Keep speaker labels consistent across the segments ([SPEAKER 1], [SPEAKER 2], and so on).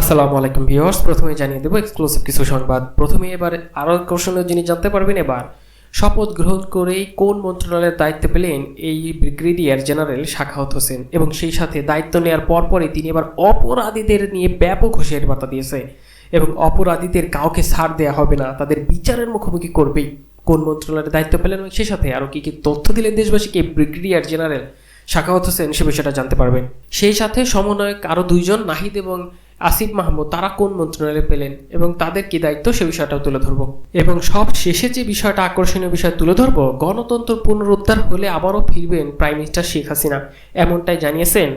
[SPEAKER 1] আসসালামু আলাইকুম ভিউয়ার্স, প্রথমে জানিয়ে দেবো এক্সক্লুসিভ কিছু সংবাদ। প্রথমে এবার আরও আকর্ষণীয় জিনিস জানতে পারবেন, এবার শপথ গ্রহণ করেই কোন মন্ত্রণালয়ের দায়িত্ব পেলেন এই ব্রিগেডিয়ার জেনারেল শাখাওয়াত হোসেন? এবং সেই সাথে দায়িত্ব নেওয়ার পরপরই তিনি এবার অপরাধীদের নিয়ে ব্যাপক হুঁশিয়ারি বার্তা দিয়েছে। এবং অপরাধীদের কাউকে ছাড় দেওয়া হবে না, তাদের বিচারের মুখোমুখি করবেই। কোন মন্ত্রণালয়ের দায়িত্ব পেলেন এবং সেই সাথে আরও কী কী তথ্য দিলেন দেশবাসীকে ব্রিগেডিয়ার জেনারেল শাখাওয়াত হোসেন, সে বিষয়টা জানতে পারবেন। সেই সাথে সমন্বয়ক আরও দুইজন, নাহিদ এবং আসিফ মাহমুদ তারা কোন মন্ত্রণালয়ে পেলেন এবং তাদের কি দায়িত্ব সে বিষয়টাও তুলে ধরব। এবং সব শেষে যে বিষয়টা আকর্ষণীয় বিষয় তুলে ধরব, গণতন্ত্র পুনরুদ্ধার হলে আবারও ফিরবেন প্রাইম মিনিস্টার শেখ হাসিনা, এমনটাই জানিয়েছেন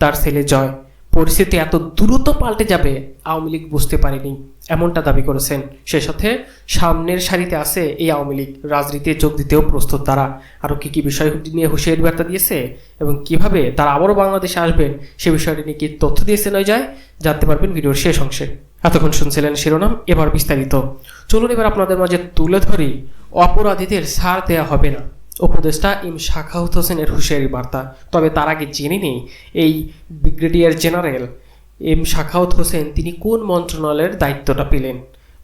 [SPEAKER 1] তার ছেলে জয়। পরিস্থিতি এত দ্রুত পাল্টে যাবে, আওয়ামী লীগ বুঝতে পারেনি। এমনটা দাবি করেছেন। সে সাথে সামনের সারিতে আছে এই আওয়ামী লীগ। রাজনীতিতে যোগ দিতেও প্রস্তুত তারা। আরও কী কী বিষয় নিয়ে হুঁশিয়ারি বার্তা দিয়েছে এবং কীভাবে তারা আবারও বাংলাদেশে আসবেন, সে বিষয়টি নিয়ে কি তথ্য দিয়েছে নয় যায়? জানতে পারবেন ভিডিওর শেষ অংশে। এতক্ষণ শুনছিলেন শিরোনাম, এবার বিস্তারিত। চলুন এবার আপনাদের মাঝে তুলে ধরি, অপরাধীদের ছাড় দেওয়া হবে না। উপদেষ্টা ইম শাখাউত হোসেনের হুঁশিয়ারি বার্তা। তবে তার আগে জেনে নেই এই brigadier general M Shakhawat Hossain তিনি কোন মন্ত্রণালয়ের দায়িত্বটা পেলেন?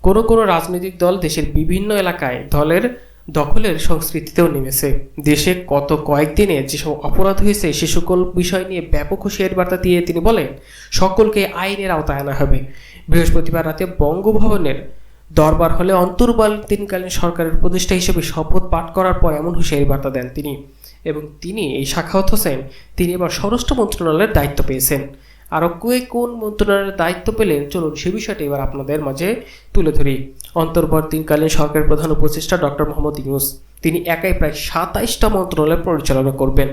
[SPEAKER 1] কোনো কোনো রাজনৈতিক দল দেশের বিভিন্ন এলাকায় দলের দখলের সংস্কৃতিতেও নেমেছে। দেশে কত কয়েকদিনে যেসব অপরাধ হয়েছে, সে সকল বিষয় নিয়ে ব্যাপক হুঁশিয়ারি বার্তা দিয়ে তিনি বলেন, সকলকে আইনের আওতায় আনা হবে। বৃহস্পতিবার রাতে বঙ্গভবনের দরবার হলে অন্তর্বর্তীকালীন সরকারের উপদেষ্টা হিসেবে শপথ পাঠ করার পর এমন হুঁশিয়ারি বার্তা দেন তিনি এবং তিনি এই শাখাওয়াত হোসেন, তিনি এবার স্বরাষ্ট্র মন্ত্রণালয়ের দায়িত্ব পেয়েছেন। আরও কে কোন মন্ত্রণালয়ের দায়িত্ব পেলেন, চলুন সে বিষয়টি এবার আপনাদের মাঝে তুলে ধরি। অন্তর্বর্তীকালীন সরকারের প্রধান উপদেষ্টা ডক্টর মোহাম্মদ ইউনুস, তিনি একাই প্রায় সাতাইশটা মন্ত্রণালয় পরিচালনা করবেন।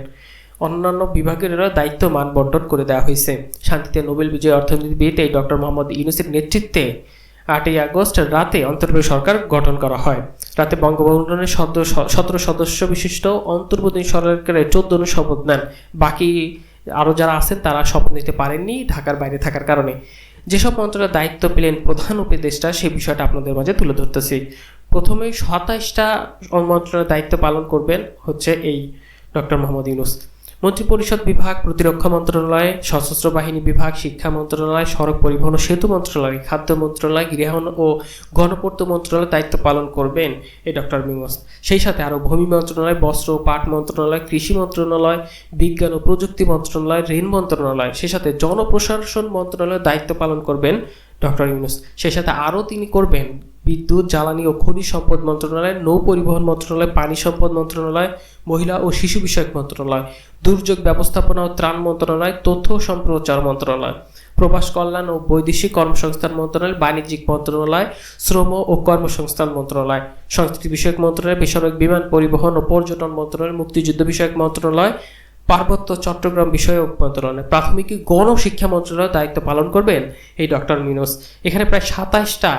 [SPEAKER 1] অন্যান্য বিভাগের দায়িত্ব মান বন্টন করে দেওয়া হয়েছে। শান্তিতে নোবেল বিজয় অর্থনীতিবিদ এই ডক্টর মোহাম্মদ ইউনুসের নেতৃত্বে আটই আগস্ট রাতে অন্তর্বর্তী সরকার গঠন করা হয়। রাতে বঙ্গবন্ধনের সতেরো সদস্য বিশিষ্ট অন্তর্বর্তী সরকারের চোদ্দ জন শপথ নেন। বাকি আরও যারা আছেন, তারা শপথ নিতে পারেননি ঢাকার বাইরে থাকার কারণে। যেসব মন্ত্রণালয়ের দায়িত্ব পেলেন প্রধান উপদেষ্টা সেই বিষয়টা আপনাদের মাঝে তুলে ধরতেছি। প্রথমে সাতাইশটা মন্ত্রণালয়ের দায়িত্ব পালন করবেন হচ্ছে এই ডক্টর মোহাম্মদ ইউনুস। মন্ত্রিপরিষদ বিভাগ, প্রতিরক্ষা মন্ত্রণালয়, সশস্ত্র বাহিনী বিভাগ, শিক্ষা মন্ত্রণালয়, সড়ক পরিবহন ও সেতু মন্ত্রণালয়, খাদ্য মন্ত্রণালয়, গৃহায়ন ও গণপূর্ত মন্ত্রণালয় দায়িত্ব পালন করবেন এই ডক্টর মিমস। সেই সাথে আরও ভূমি মন্ত্রণালয়, বস্ত্র ও পাট মন্ত্রণালয়, কৃষি মন্ত্রণালয়, বিজ্ঞান ও প্রযুক্তি মন্ত্রণালয়, ঋণ মন্ত্রণালয়, সেই সাথে জনপ্রশাসন মন্ত্রণালয়ের দায়িত্ব পালন করবেন ডক্টর ইউনুস। সেই সাথে আরও তিনি করবেন বিদ্যুৎ, জ্বালানি ও খনিজ সম্পদ মন্ত্রণালয়, নৌ পরিবহন মন্ত্রণালয়, পানি সম্পদ মন্ত্রণালয় মহিলা ও শিশু বিষয়ক মন্ত্রণালয়, দুর্যোগ ব্যবস্থাপনা ও ত্রাণ মন্ত্রণালয়, তথ্য ও সম্প্রচার মন্ত্রণালয়, প্রবাস কল্যাণ ও বৈদেশিক কর্মসংস্থান মন্ত্রণালয়, বাণিজ্যিক মন্ত্রণালয়, শ্রম ও কর্মসংস্থান মন্ত্রণালয়, সংস্কৃতি বিষয়ক মন্ত্রণালয় বেসামরিক বিমান পরিবহন ও পর্যটন মন্ত্রণালয়, মুক্তিযুদ্ধ বিষয়ক মন্ত্রণালয়, পার্বত্য চট্টগ্রাম বিষয়ক মন্ত্রণালয়। প্রাথমিক গণশিক্ষা মন্ত্রণালয়ের দায়িত্ব পালন করবেন এই ডক্টর মিনোস এখানে প্রায় সাতাশটা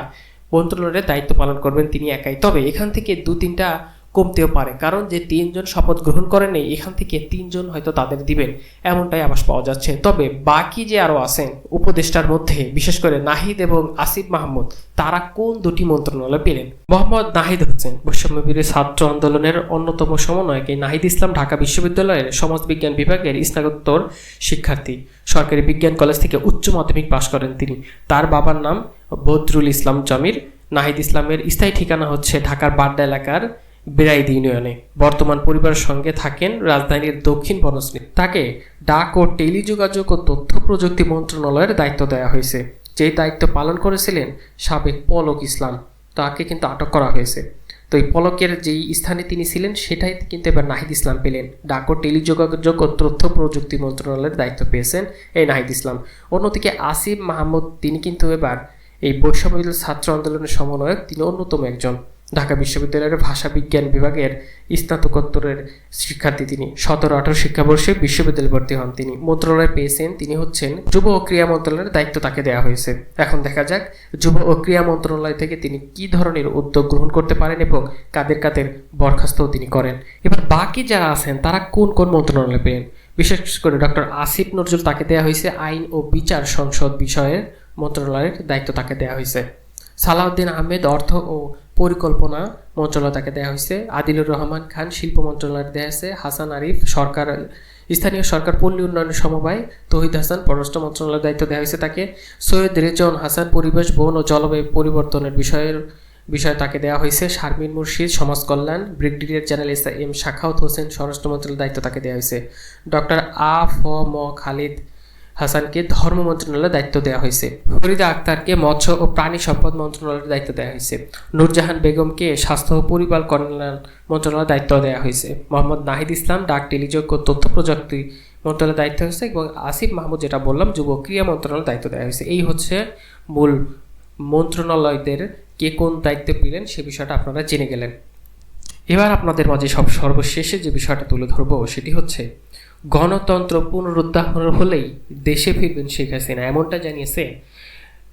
[SPEAKER 1] মন্ত্রণালয়ের দায়িত্ব পালন করবেন তিনি একাই। তবে এখান থেকে দু তিনটা কমতেও পারে। কারণ যে তিনজন শপথ গ্রহণ করেন এখান থেকে তিনজন হয়তো তাদের দিবেন। এমনটাই আবাস পাওয়া যাচ্ছে। তবে বাকি যে আরও আছেন উপদেষ্টার মধ্যে, বিশেষ করে নাহিদ এবং আসিফ মাহমুদ, তারা কোন দুটি মন্ত্রণালয় পেলেন? মোহাম্মদ নাহিদ হচ্ছেন বৈষম্যবিরোধী ছাত্র আন্দোলনের অন্যতম সমন্বয়ক এই নাহিদ ইসলাম ঢাকা বিশ্ববিদ্যালয়ের সমাজবিজ্ঞান বিভাগের স্নাতকোত্তর শিক্ষার্থী। সরকারি বিজ্ঞান কলেজ থেকে উচ্চ মাধ্যমিক পাশ করেন তিনি। তার বাবার নাম বদরুল ইসলাম জামির। নাহিদ ইসলামের স্থায়ী ঠিকানা হচ্ছে ঢাকার বাড্ডা এলাকার বেড়াইদি ইউনিয়নে। বর্তমান পরিবারের সঙ্গে থাকেন রাজধানীর দক্ষিণ বনশ্রী। তাকে ডাক ও টেলিযোগাযোগ ও তথ্য প্রযুক্তি মন্ত্রণালয়ের দায়িত্ব দেওয়া হয়েছে। যেই দায়িত্ব পালন করেছিলেন সাবেক পলক ইসলাম, তাকে কিন্তু আটক করা হয়েছে। তো এই পলকের যেই স্থানে তিনি ছিলেন, সেটাই কিন্তু এবার নাহিদ ইসলাম পেলেন। ডাক ও টেলিযোগাযোগ ও তথ্য প্রযুক্তি মন্ত্রণালয়ের দায়িত্ব পেয়েছেন এই নাহিদ ইসলাম। অন্যদিকে আসিফ মাহমুদ, তিনি কিন্তু এবার এই বৈষম্য ছাত্র আন্দোলনের সমন্বয়ক, তিনি অন্যতম একজন। ঢাকা বিশ্ববিদ্যালয়ের ভাষা বিজ্ঞান বিভাগের স্নাতকোত্তরের শিক্ষার্থী তিনি। সতেরো আঠারো শিক্ষাবর্ষে বিশ্ববিদ্যালয়ে ভর্তি হন তিনি। মন্ত্রণালয় পেয়েছেন তিনি হচ্ছেন যুব ও ক্রীড়া মন্ত্রণালয়ের দায়িত্ব তাকে দেওয়া হয়েছে। এখন দেখা যাক যুব ও ক্রীড়া মন্ত্রণালয় থেকে তিনি কি ধরনের উদ্যোগ গ্রহণ করতে পারেন এবং কাদের কাদের বরখাস্তও তিনি করেন। এবার বাকি যারা আছেন, তারা কোন কোন মন্ত্রণালয় পেলেন বিশেষ করে ডক্টর আসিফ নজরুল তাকে দেওয়া হয়েছে আইন ও বিচার সংসদ বিষয়ের মন্ত্রণালয়ের দায়িত্ব তাকে দেওয়া হয়েছে। সালাউদ্দিন আহমেদ অর্থ ও পরিকল্পনা মন্ত্রণালয় তাকে দেওয়া হয়েছে। আদিলুর রহমান খান, শিল্প মন্ত্রণালয় দেওয়া হয়েছে হাসান আরিফ, সরকার, স্থানীয় সরকার পল্লী উন্নয়ন সমবায়, তহিদ হাসান, পররাষ্ট্র মন্ত্রণালয়ের দায়িত্ব দেওয়া হয়েছে তাকে। সৈয়দ রেজন হাসান, পরিবেশ, বন ও জলবায়ু পরিবর্তনের বিষয়ের বিষয়ে তাকে দেওয়া হয়েছে। শারমিন মুর্শিদ, সমাজ কল্যাণ, brigadier general S M Sakhawat Hossain, স্বরাষ্ট্র মন্ত্রণালয়ের দায়িত্ব তাকে দেওয়া হয়েছে। ডক্টর আ ফ ম খালিদ হাসানকে ধর্ম মন্ত্রণালয়ের দায়িত্ব দেওয়া হয়েছে। ফরিদা আক্তারকে মৎস্য ও প্রাণী সম্পদ মন্ত্রণালয়ের দায়িত্ব দেওয়া হয়েছে। নূরজাহান বেগমকে স্বাস্থ্য ও পরিবার কল্যাণ মন্ত্রণালয়ের দায়িত্ব দেওয়া হয়েছে। মোহাম্মদ নাহিদ ইসলাম, ডাক টেলিযোগ ও তথ্য প্রযুক্তি মন্ত্রণালয়ের দায়িত্ব হয়েছে এবং আসিফ মাহমুদ যেটা বললাম, যুব ক্রিয়া মন্ত্রণালয়ের দায়িত্ব দেওয়া হয়েছে। এই হচ্ছে মূল মন্ত্রণালয়দের কে কোন দায়িত্বে পেলেন সে বিষয়টা আপনারা জেনে গেলেন। এবার আপনাদের মাঝে সব সর্বশেষে যে বিষয়টা তুলে ধরবো, সেটি হচ্ছে গণতন্ত্র পুনরুদ্ধার হলেই দেশে ফিরবেন শেখ হাসিনা। এমনটা জানিয়েছে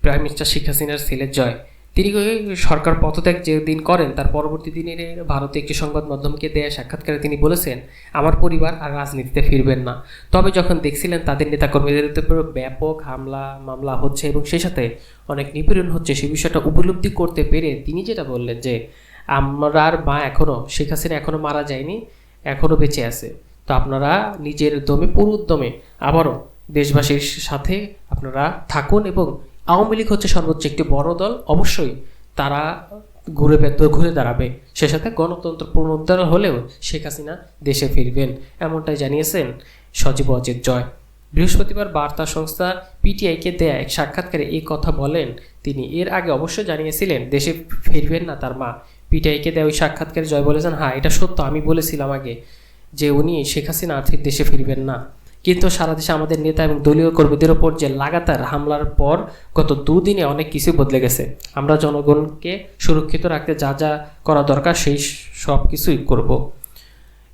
[SPEAKER 1] প্রাইম মিনিস্টার শেখ হাসিনার ছেলে জয়। তিনি সরকার পদত্যাগ যে দিন করেন, তার পরবর্তী দিনের ভারতে একটি সংবাদ মাধ্যমকে দেয়া সাক্ষাৎকারে তিনি বলেছেন, আমার পরিবার আর রাজনীতিতে ফিরবেন না। তবে যখন দেখছিলেন তাদের নেতাকর্মীদের উপর ব্যাপক হামলা, মামলা হচ্ছে এবং সেই সাথে অনেক নিপীড়ন হচ্ছে সেই বিষয়টা উপলব্ধি করতে পেরে তিনি যেটা বললেন যে আমার মা এখনও শেখ হাসিনা এখনও মারা যায়নি এখনও বেঁচে আছে। তো আপনারা নিজের দমে পুরুদ্দমে আবারও দেশবাসীর সাথে আপনারা থাকুন এবং আওয়ামী লীগ হচ্ছে সর্বোচ্চ একটি বড় দল। অবশ্যই তারা ঘুরে ঘুরে দাঁড়াবে। সে সাথে গণতন্ত্র পুনরুদ্ধার হলেও শেখ হাসিনা দেশে ফিরবেন এমনটাই জানিয়েছেন সজীব অজিত জয়। বৃহস্পতিবার বার্তা সংস্থা পিটিআইকে দেয়া এক সাক্ষাৎকারে এই কথা বলেন। তিনি এর আগে অবশ্য জানিয়েছিলেন, দেশে ফিরবেন না তার মা। পিটিআইকে দেয়া ওই সাক্ষাৎকারে জয় বলেছেন হ্যাঁ এটা সত্য, আমি বলেছিলাম আগে। যে উনি শেখ হাসিনা আর্থিক দেশে ফিরবেন না। কিন্তু সারা দেশে আমাদের নেতা এবং দলীয় কর্মীদের ওপর যে লাগাতার হামলার পর গত দুদিনে অনেক কিছু বদলে গেছে। আমরা জনগণকে সুরক্ষিত রাখতে যা যা করা দরকার সেই সব কিছুই করব।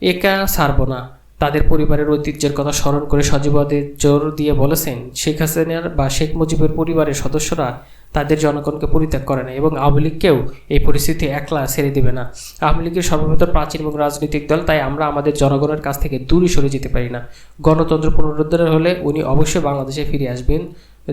[SPEAKER 1] একা ছাড়ব না। তাদের পরিবারের ঐতিহ্যের কথা স্মরণ করে সজীবদের জোর দিয়ে বলেছেন, শেখ হাসিনার বা শেখ মুজিবের পরিবারের সদস্যরা তাদের জনগণকে পরিত্যাগ করে না এবং আওয়ামী লীগকেও এই পরিস্থিতি একলা ছেড়ে দেবে না। আওয়ামী লীগের সর্ববৃহৎ প্রাচীন এবং রাজনৈতিক দল, তাই আমরা আমাদের জনগণের কাছ থেকে দূরে সরে যেতে পারি না। গণতন্ত্র পুনরুদ্ধার হলে উনি অবশ্যই বাংলাদেশে ফিরে আসবেন।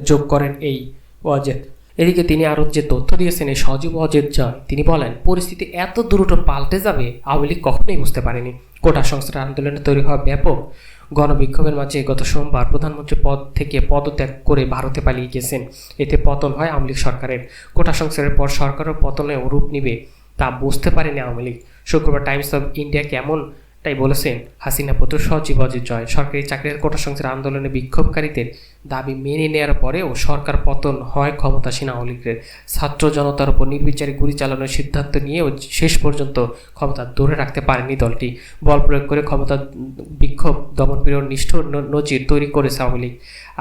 [SPEAKER 1] যোগ করেন এই ওয়াজেদ। এদিকে তিনি আরও যে তথ্য দিয়েছেন এই সজীব জয়, তিনি বলেন, পরিস্থিতি এত দ্রুত পাল্টে যাবে, আওয়ামী লীগ কখনোই বুঝতে পারেনি। কোটা সংস্কার আন্দোলনে তৈরি হওয়া ব্যাপক গণবিক্ষোভের মাঝে গত সোমবার প্রধানমন্ত্রী পদ থেকে পদত্যাগ করে ভারতে পালিয়ে গেছেন এতে পতন হয় আওয়ামী লীগ সরকারের। কোটা সংস্কারের পর সরকারও পতনে রূপ নিবে তা বুঝতে পারেনি আওয়ামী লীগ। শুক্রবার টাইমস অব ইন্ডিয়া কেমন তাই বলেছেন, হাসিনা পুত্র সজীব অজিত জয় সরকারি চাকরির কোটা সংস্কার আন্দোলনে বিক্ষোভকারীদের দাবি মেনে নেওয়ার পরেও সরকার পতন হয় ক্ষমতাসীন আওয়ামী লীগের। ছাত্র জনতার উপর নির্বিচারে গুলি চালানোর সিদ্ধান্ত নিয়েও শেষ পর্যন্ত ক্ষমতা ধরে রাখতে পারেনি দলটি। বল প্রয়োগ করে ক্ষমতা বিক্ষোভ দমনপীড়ন নিষ্ঠুর নজির তৈরি করেছে আওয়ামী লীগ।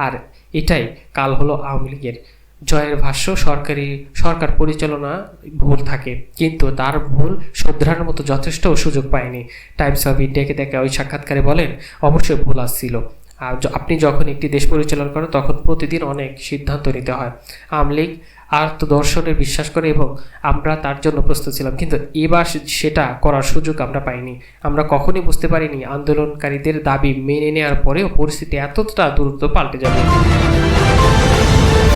[SPEAKER 1] আর এটাই কাল হলো আওয়ামী লীগের জয়ের ভাষ্য, সরকারি, সরকার পরিচালনা ভুল থাকে। কিন্তু তার ভুল শুধরানোর মতো যথেষ্ট সুযোগ পায়নি। টাইমস অফ ইন্ডিয়াকে দেখে ওই সাক্ষাৎকারে বলেন, অবশ্যই ভুল আসছিল। আর আপনি যখন একটি দেশ পরিচালনা করেন, তখন প্রতিদিন অনেক সিদ্ধান্ত নিতে হয়। আওয়ামী লীগ আত্মদর্শনে বিশ্বাস করে এবং আমরা তার জন্য প্রস্তুত ছিলাম। কিন্তু এবার সেটা করার সুযোগ আমরা পাইনি। আমরা কখনই বুঝতে পারিনি আন্দোলনকারীদের দাবি মেনে নেওয়ার পরেও পরিস্থিতি এতটা দ্রুত পাল্টে যাবে।